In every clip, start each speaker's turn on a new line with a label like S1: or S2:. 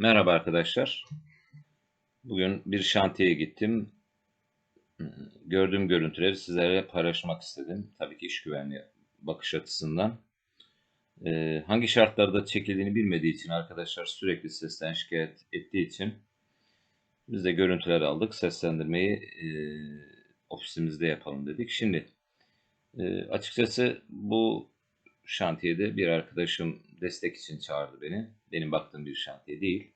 S1: Merhaba arkadaşlar. Bugün bir şantiyeye gittim. Gördüğüm görüntüleri sizlerle paylaşmak istedim. Tabii ki iş güvenliği bakış açısından. Ee, hangi şartlarda çekildiğini bilmediği için arkadaşlar sürekli sesten şikayet ettiği için biz de görüntüler aldık. Seslendirmeyi e, ofisimizde yapalım dedik. Şimdi e, açıkçası bu şantiyede bir arkadaşım destek için çağırdı beni. Benim baktığım bir şantiye değil.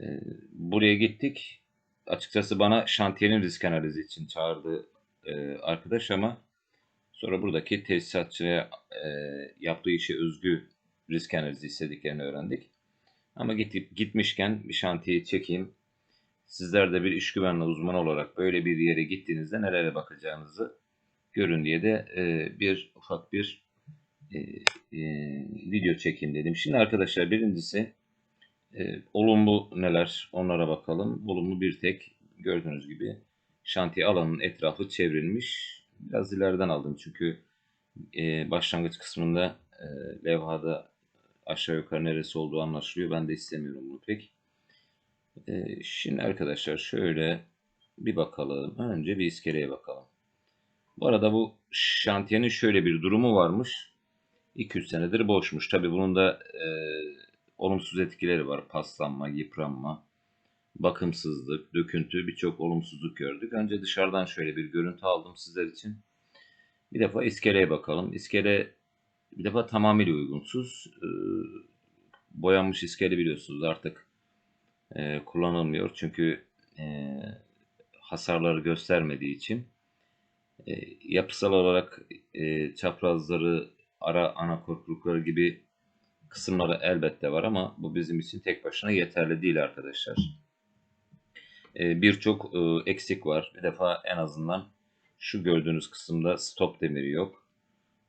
S1: Ee, buraya gittik. Açıkçası bana şantiyenin risk analizi için çağırdı e, arkadaş ama sonra buradaki tesisatçıya e, yaptığı işe özgü risk analizi istediklerini öğrendik. Ama gitip gitmişken bir şantiyeyi çekeyim. Sizler de bir iş güvenliği uzmanı olarak böyle bir yere gittiğinizde nelere bakacağınızı görün diye de e, bir ufak bir e, e, video çekeyim dedim. Şimdi arkadaşlar birincisi e, olumlu neler onlara bakalım. Olumlu bir tek gördüğünüz gibi şantiye alanının etrafı çevrilmiş. Biraz ileriden aldım çünkü e, başlangıç kısmında e, levhada aşağı yukarı neresi olduğu anlaşılıyor. Ben de istemiyorum bunu pek. E, şimdi arkadaşlar şöyle bir bakalım. Önce bir iskeleye bakalım. Bu arada bu şantiyenin şöyle bir durumu varmış. 200 senedir boşmuş. Tabi bunun da e, olumsuz etkileri var. Paslanma, yıpranma, bakımsızlık, döküntü birçok olumsuzluk gördük. Önce dışarıdan şöyle bir görüntü aldım sizler için. Bir defa iskeleye bakalım. İskele bir defa tamamıyla uygunsuz. E, boyanmış iskele biliyorsunuz artık e, kullanılmıyor. Çünkü e, hasarları göstermediği için. E, yapısal olarak e, çaprazları ara ana korkulukları gibi kısımları elbette var ama bu bizim için tek başına yeterli değil arkadaşlar. Ee, Birçok e, eksik var. Bir defa en azından şu gördüğünüz kısımda stop demiri yok.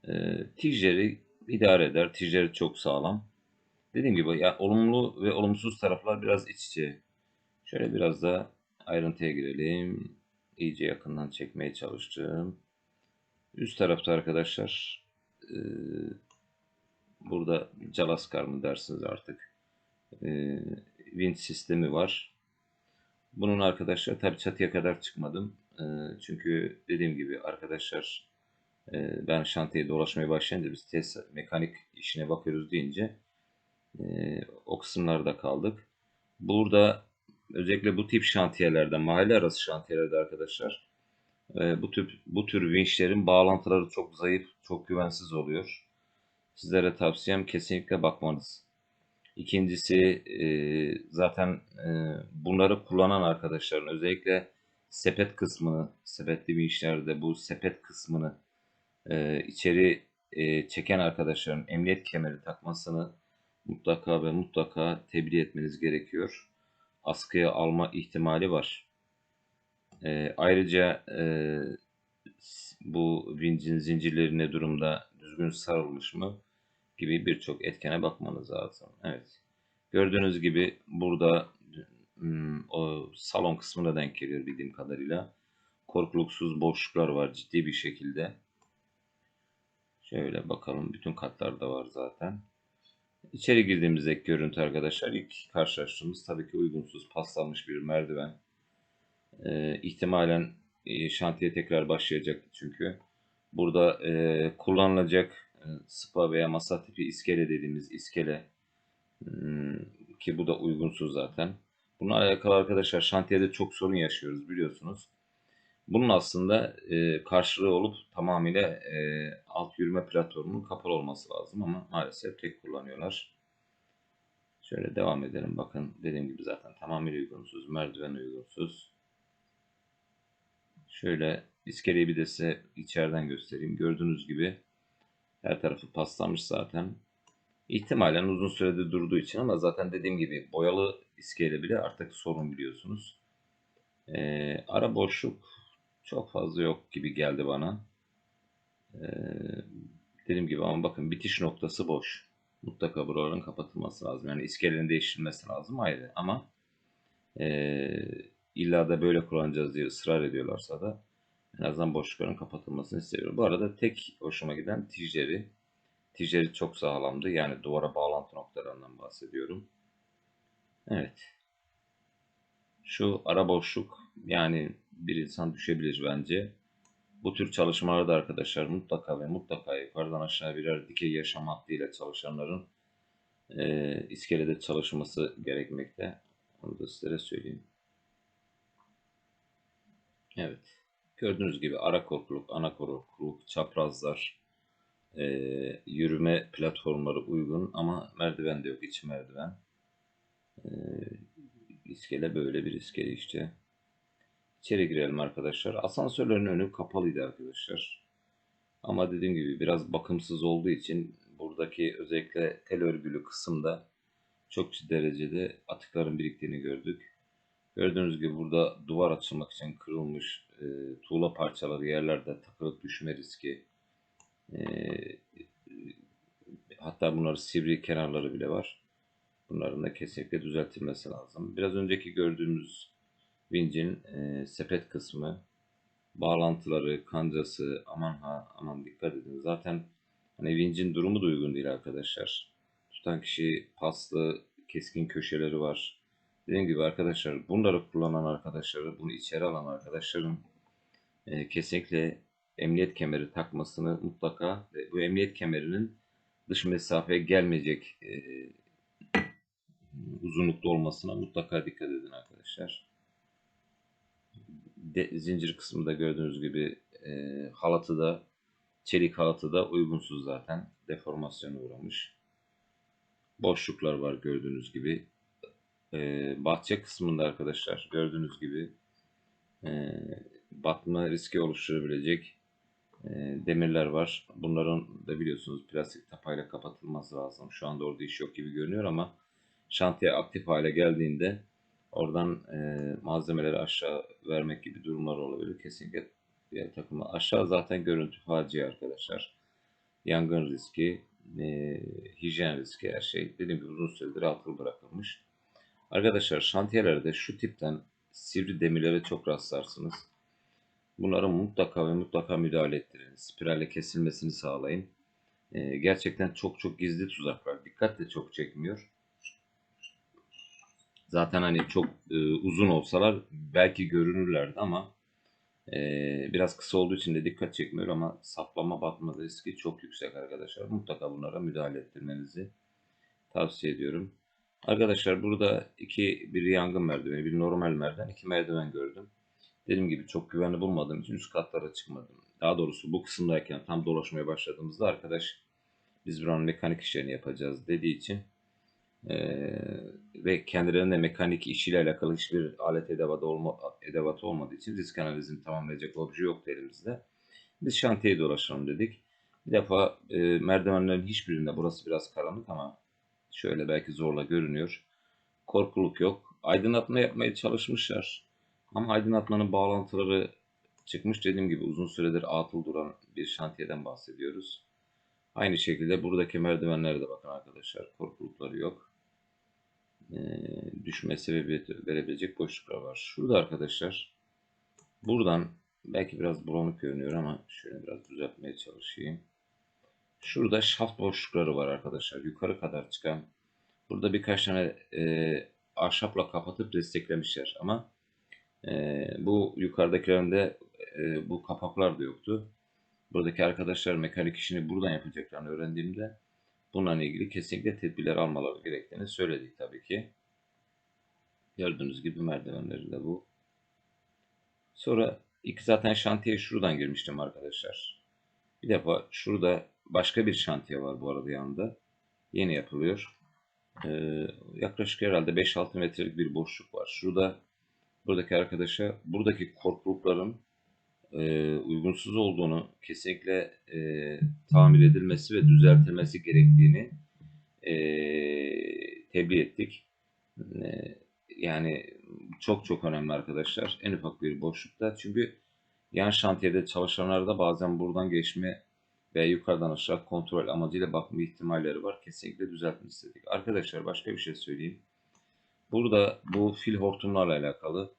S1: Ee, tijeri idare eder. Tijeri çok sağlam. Dediğim gibi ya olumlu ve olumsuz taraflar biraz iç içe. Şöyle biraz da ayrıntıya girelim. İyice yakından çekmeye çalıştım. Üst tarafta arkadaşlar e, burada Jalaskar mı dersiniz artık e, wind sistemi var. Bunun arkadaşlar tabi çatıya kadar çıkmadım. E, çünkü dediğim gibi arkadaşlar e, ben şantiye dolaşmaya başlayınca biz test mekanik işine bakıyoruz deyince e, o kısımlarda kaldık. Burada özellikle bu tip şantiyelerde, mahalle arası şantiyelerde arkadaşlar e, bu tür bu tür vinçlerin bağlantıları çok zayıf, çok güvensiz oluyor. Sizlere tavsiyem kesinlikle bakmanız. İkincisi e, zaten e, bunları kullanan arkadaşların özellikle sepet kısmını, sepetli vinçlerde bu sepet kısmını e, içeri çeken arkadaşların emniyet kemeri takmasını mutlaka ve mutlaka tebliğ etmeniz gerekiyor. Askıya alma ihtimali var. E, ayrıca e, bu vincin zincirleri ne durumda düzgün sarılmış mı gibi birçok etkene bakmanız lazım. Evet. Gördüğünüz gibi burada hmm, o salon kısmına denk geliyor bildiğim kadarıyla. Korkuluksuz boşluklar var ciddi bir şekilde. Şöyle bakalım. Bütün katlarda var zaten. İçeri girdiğimizdeki görüntü arkadaşlar ilk karşılaştığımız tabii ki uygunsuz paslanmış bir merdiven. Ee, ihtimalen e, şantiye tekrar başlayacaktı çünkü. Burada e, kullanılacak e, spa veya masa tipi iskele dediğimiz iskele hmm, ki bu da uygunsuz zaten. Bununla alakalı arkadaşlar şantiyede çok sorun yaşıyoruz biliyorsunuz. Bunun aslında e, karşılığı olup tamamıyla e, alt yürüme platformunun kapalı olması lazım ama maalesef tek kullanıyorlar. Şöyle devam edelim. Bakın dediğim gibi zaten tamamıyla uygunsuz. Merdiven uygunsuz. Şöyle iskeleyi bir de size içeriden göstereyim. Gördüğünüz gibi her tarafı paslanmış zaten. İhtimalen uzun sürede durduğu için ama zaten dediğim gibi boyalı iskele bile artık sorun biliyorsunuz. Ee, ara boşluk çok fazla yok gibi geldi bana. Ee, dediğim gibi ama bakın bitiş noktası boş. Mutlaka buraların kapatılması lazım. Yani iskelenin değiştirilmesi lazım ayrı ama e, illa da böyle kullanacağız diye ısrar ediyorlarsa da en azından boşlukların kapatılmasını istiyorum. Bu arada tek hoşuma giden ticeri. Ticeri çok sağlamdı. Yani duvara bağlantı noktalarından bahsediyorum. Evet. Şu ara boşluk yani bir insan düşebilir bence. Bu tür çalışmalarda arkadaşlar mutlaka ve mutlaka yukarıdan aşağı birer dikey yaşam hattıyla çalışanların e, iskelede çalışması gerekmekte. Onu da sizlere söyleyeyim. Evet. Gördüğünüz gibi ara korkuluk, ana korkuluk, çaprazlar, e, yürüme platformları uygun ama merdiven de yok, iç merdiven. E, iskele böyle bir iskele işte. İçeri girelim arkadaşlar. Asansörlerin önü kapalıydı arkadaşlar. Ama dediğim gibi biraz bakımsız olduğu için buradaki özellikle tel örgülü kısımda çok ciddi derecede atıkların biriktiğini gördük. Gördüğünüz gibi burada duvar açılmak için kırılmış e, tuğla parçaları yerlerde takılıp düşme riski. E, hatta bunların sivri kenarları bile var. Bunların da kesinlikle düzeltilmesi lazım. Biraz önceki gördüğümüz vincin e, sepet kısmı, bağlantıları, kancası aman ha aman dikkat edin. Zaten hani vincin durumu da uygun değil arkadaşlar. Tutan kişi paslı, keskin köşeleri var. Dediğim gibi arkadaşlar bunları kullanan arkadaşları, bunu içeri alan arkadaşların e, kesinlikle emniyet kemeri takmasını mutlaka ve bu emniyet kemerinin dış mesafeye gelmeyecek e, uzunlukta olmasına mutlaka dikkat edin arkadaşlar. De, zincir kısmında gördüğünüz gibi e, halatı da çelik halatı da uygunsuz zaten. Deformasyona uğramış. Boşluklar var gördüğünüz gibi. E, bahçe kısmında arkadaşlar gördüğünüz gibi e, batma riski oluşturabilecek e, demirler var. Bunların da biliyorsunuz plastik tapayla kapatılması lazım. Şu anda orada iş yok gibi görünüyor ama şantiye aktif hale geldiğinde oradan e, malzemeleri aşağı vermek gibi durumlar olabilir. Kesinlikle diğer takımı aşağı zaten görüntü facia arkadaşlar. Yangın riski, e, hijyen riski her şey. Dediğim gibi uzun süredir atıl bırakılmış. Arkadaşlar şantiyelerde şu tipten sivri demirlere çok rastlarsınız. Bunların mutlaka ve mutlaka müdahale ettirin. Spiralle kesilmesini sağlayın. E, gerçekten çok çok gizli tuzaklar. Dikkat de çok çekmiyor. Zaten hani çok e, uzun olsalar belki görünürlerdi ama e, biraz kısa olduğu için de dikkat çekmiyor ama saplama batma riski çok yüksek arkadaşlar. Mutlaka bunlara müdahale ettirmenizi tavsiye ediyorum. Arkadaşlar burada iki bir yangın merdiveni, bir normal merdiven, iki merdiven gördüm. Dediğim gibi çok güvenli bulmadığım için üst katlara çıkmadım. Daha doğrusu bu kısımdayken tam dolaşmaya başladığımızda arkadaş biz buranın mekanik işlerini yapacağız dediği için ee, ve kendilerinde mekanik işiyle alakalı hiçbir alet edevatı, olma, edevatı olmadığı için risk analizini tamamlayacak obje yoktu elimizde. Biz şantiyeyi dolaşalım dedik. Bir defa e, merdivenlerin hiçbirinde burası biraz karanlık ama şöyle belki zorla görünüyor. Korkuluk yok. Aydınlatma yapmaya çalışmışlar. Ama aydınlatmanın bağlantıları çıkmış. Dediğim gibi uzun süredir atıl duran bir şantiyeden bahsediyoruz. Aynı şekilde buradaki merdivenlere de bakın arkadaşlar. Korkulukları yok. Ee, düşme sebebiyeti verebilecek boşluklar var. Şurada arkadaşlar buradan belki biraz bulanık görünüyor ama şöyle biraz düzeltmeye çalışayım. Şurada şaft boşlukları var arkadaşlar. Yukarı kadar çıkan. Burada birkaç tane e, ahşapla kapatıp desteklemişler ama e, bu yukarıdakilerinde e, bu kapaklar da yoktu. Buradaki arkadaşlar mekanik işini buradan yapacaklarını öğrendiğimde bununla ilgili kesinlikle tedbirler almaları gerektiğini söyledik tabii ki. Gördüğünüz gibi merdivenleri de bu. Sonra ilk zaten şantiye şuradan girmiştim arkadaşlar. Bir defa şurada başka bir şantiye var bu arada yanında. Yeni yapılıyor. Ee, yaklaşık herhalde 5-6 metrelik bir boşluk var. Şurada buradaki arkadaşa buradaki korkulukların e, uygunsuz olduğunu kesinlikle e, tamir edilmesi ve düzeltilmesi gerektiğini e, tebliğ ettik. E, yani çok çok önemli arkadaşlar. En ufak bir boşlukta. Çünkü yan şantiyede çalışanlarda bazen buradan geçme ve yukarıdan aşağı kontrol amacıyla bakma ihtimalleri var. Kesinlikle düzeltmek istedik. Arkadaşlar başka bir şey söyleyeyim. Burada bu fil hortumlarla alakalı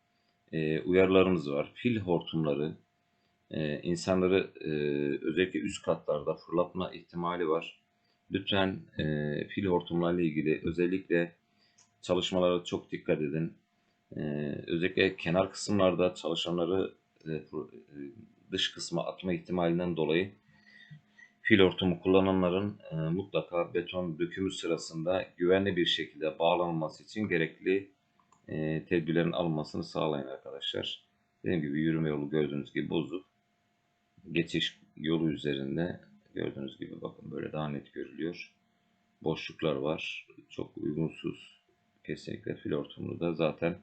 S1: e, uyarılarımız var. Fil hortumları e, insanları e, özellikle üst katlarda fırlatma ihtimali var. Lütfen e, fil hortumlarla ilgili özellikle çalışmalara çok dikkat edin. Ee, özellikle kenar kısımlarda çalışanları e, e, dış kısma atma ihtimalinden dolayı fil hortumu kullananların e, mutlaka beton dökümü sırasında güvenli bir şekilde bağlanması için gerekli e, tedbirlerin alınmasını sağlayın arkadaşlar. Dediğim gibi yürüme yolu gördüğünüz gibi bozuk. Geçiş yolu üzerinde gördüğünüz gibi bakın böyle daha net görülüyor. Boşluklar var. Çok uygunsuz. Kesinlikle fil hortumunu da zaten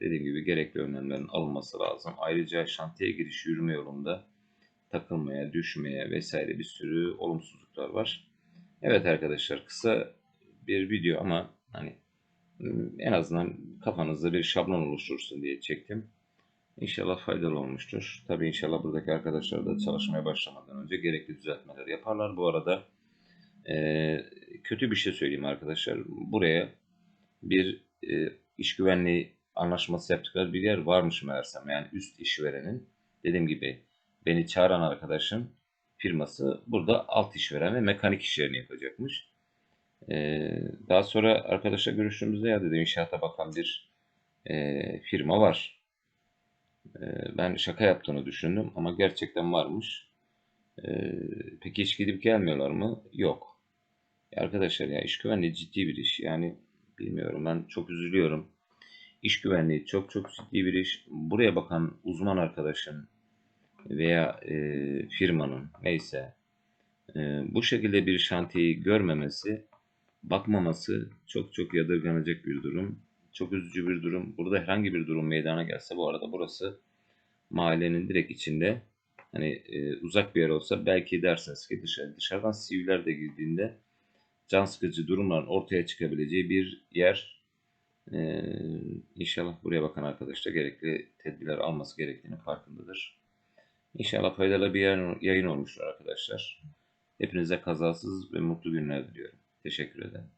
S1: dediğim gibi gerekli önlemlerin alınması lazım. Ayrıca şantiye giriş yürüme yolunda takılmaya, düşmeye vesaire bir sürü olumsuzluklar var. Evet arkadaşlar kısa bir video ama hani m, en azından kafanızda bir şablon oluştursun diye çektim. İnşallah faydalı olmuştur. Tabii inşallah buradaki arkadaşlar da çalışmaya başlamadan önce gerekli düzeltmeler yaparlar. Bu arada e, kötü bir şey söyleyeyim arkadaşlar. Buraya bir e, iş güvenliği anlaşması yaptıkları bir yer varmış meğersem. Yani üst işverenin dediğim gibi beni çağıran arkadaşın firması burada alt işveren ve mekanik işlerini yapacakmış. E, daha sonra arkadaşla görüştüğümüzde ya dedi inşaata bakan bir e, firma var. E, ben şaka yaptığını düşündüm ama gerçekten varmış. E, peki hiç gidip gelmiyorlar mı? Yok. Ya arkadaşlar ya iş güvenliği ciddi bir iş. Yani bilmiyorum ben çok üzülüyorum. İş güvenliği çok çok ciddi bir iş. Buraya bakan uzman arkadaşın veya e, firmanın neyse e, bu şekilde bir şantiyeyi görmemesi, bakmaması çok çok yadırganacak bir durum. Çok üzücü bir durum. Burada herhangi bir durum meydana gelse bu arada burası mahallenin direkt içinde. Hani e, uzak bir yer olsa belki dersiniz ki dışarı, dışarıdan siviller de girdiğinde can sıkıcı durumların ortaya çıkabileceği bir yer. Ee, inşallah buraya bakan arkadaş da gerekli tedbirler alması gerektiğini farkındadır. İnşallah faydalı bir yayın, olmuştur arkadaşlar. Hepinize kazasız ve mutlu günler diliyorum. Teşekkür ederim.